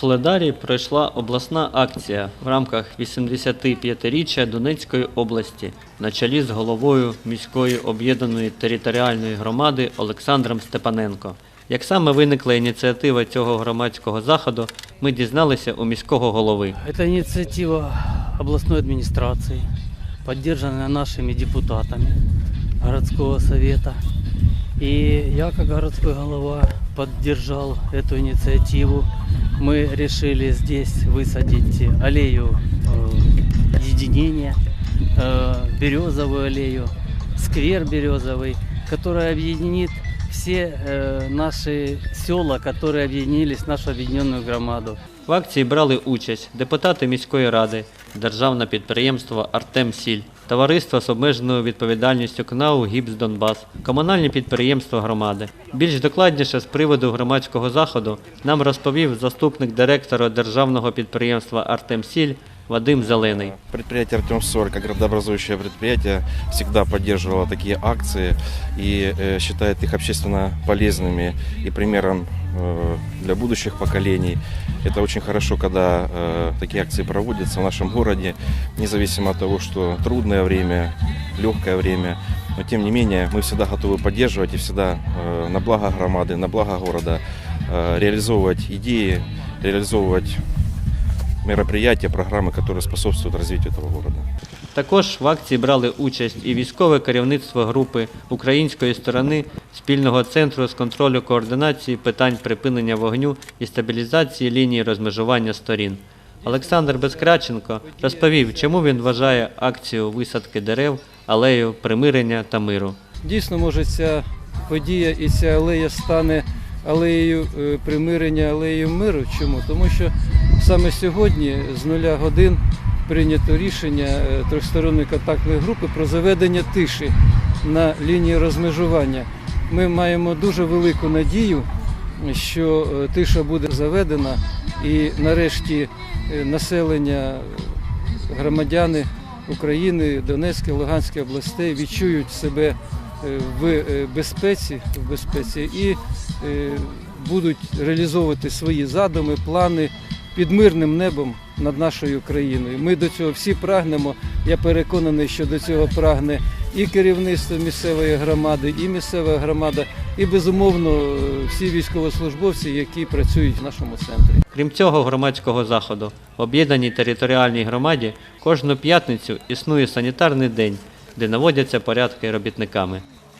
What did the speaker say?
Соледарі пройшла обласна акція в рамках 85-річчя Донецької області на чолі з головою міської об'єднаної територіальної громади Олександром Степаненко. Як саме виникла ініціатива цього громадського заходу, ми дізналися у міського голови. Это инициатива областной администрации, поддержанная нашими депутатами городского совета. И я, как городской голова, поддержал эту инициативу. Мы решили здесь высадить аллею э, единения, э, березовую аллею, сквер березовый, который объединит все э, наши села, которые объединились в нашу объединенную громаду. В акції брали участь депутати міської ради, державне підприємство Артем Сіль, товариство з обмеженою відповідальністю КНАУ Гіпс Донбас, комунальні підприємства громади. Більш докладніше з приводу громадського заходу нам розповів заступник директора державного підприємства Артем Сіль Вадим Зелений. Предприятие «Артемсоль», как градообразующее предприятие, всегда поддерживало такие акции и э, считает их общественно полезными и примером э, для будущих поколений. Это очень хорошо, когда э, такие акции проводятся в нашем городе, независимо от того, что трудное время, легкое время. Но тем не менее, мы всегда готовы поддерживать и всегда э, на благо громады, на благо города э, реализовывать идеи, реализовывать мероприятия, программы, которые способствуют развитию этого города. Також в акції брали участь і військове керівництво групи української сторони спільного центру з контролю координації питань припинення вогню і стабілізації лінії розмежування сторін. Олександр Безкраченко розповів, чому він вважає акцію висадки дерев алею примирення та миру. Дійсно, може, ця подія і ця алея стане алеєю е, примирення, алеєю миру. Чому? Тому що саме сьогодні з нуля годин прийнято рішення е, трьохсторонньої контактної групи про заведення тиші на лінії розмежування. Ми маємо дуже велику надію, що е, тиша буде заведена і нарешті населення, громадяни України, Донецької, Луганської областей відчують себе в е, безпеці, в безпеці і е, будуть реалізовувати свої задуми, плани під мирним небом над нашою країною. Ми до цього всі прагнемо. Я переконаний, що до цього прагне і керівництво місцевої громади, і місцева громада, і безумовно е, всі військовослужбовці, які працюють в нашому центрі. Крім цього громадського заходу, в об'єднаній територіальній громаді кожну п'ятницю існує санітарний день, де наводяться порядки робітниками.